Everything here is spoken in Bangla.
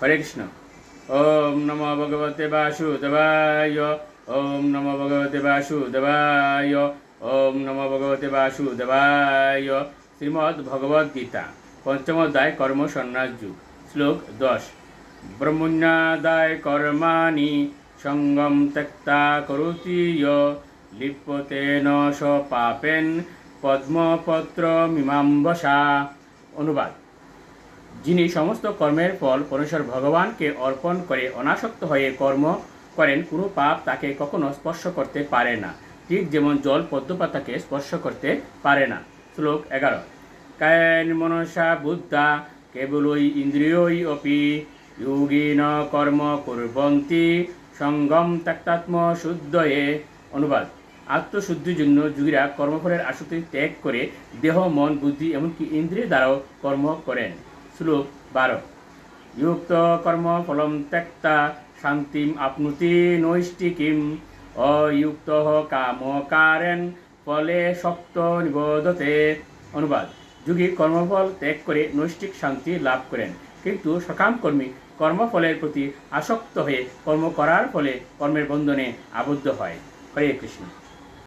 হরে কৃষ্ণ। ওম নম ভগবতে বাসুদেবায়, ওম নম ভগবতে বাসুদেবায়, ওম নম ভগবতে বাসুদেবায়। শ্রীমদ্ ভগবদ গীতা পঞ্চম কর্ম সন্ন্যাস যুগ, শ্লোক দশ। ব্রহ্মণ্যাদায় কর্মাণি সঙ্গম ত্যক্তা করুতি য় লিপ্যতে ন স পাপেন, পদ্মপত্র মীমাম্বসা। অনুবাদ। যিনি সমস্ত কর্মের ফল পরমেশ্বর ভগবানকে অর্পণ করে অনাসক্ত হয়ে কর্ম করেন, কোনো পাপ তাকে কখনো স্পর্শ করতে পারে না। ঠিক যেমন জল পদ্মপাতাকে স্পর্শ করতে পারে না। শ্লোক এগারো। কায়ন মনসা বুদ্ধা কেবলই ইন্দ্রিয়ই অপি, যোগিন কর্ম কুর্বন্তি, সঙ্গম ত্যাক্তাত্ম শুদ্ধয়ে। অনুবাদ। আত্মশুদ্ধির জন্য যোগীরা কর্মফলের আসক্তি ত্যাগ করে দেহ, মন, বুদ্ধি, এমনকি ইন্দ্রিয় দ্বারাও কর্ম করেন। শ্লোক বারো যুক্ত কর্ম ফলম ত্যক্তা শান্তিম আপনুতি নৈষ্টিকিম অযুক্ত কাম কারেন ফলে শক্ত নিবোধতে অনুবাদ। যুগী কর্মফল ত্যাগ করে নৈষ্টিক শান্তি লাভ করেন কিন্তু সকাম কর্মী কর্মফলের প্রতি আসক্ত হয়ে কর্ম করার ফলে কর্মের বন্ধনে আবদ্ধ হয়। হরে কৃষ্ণ।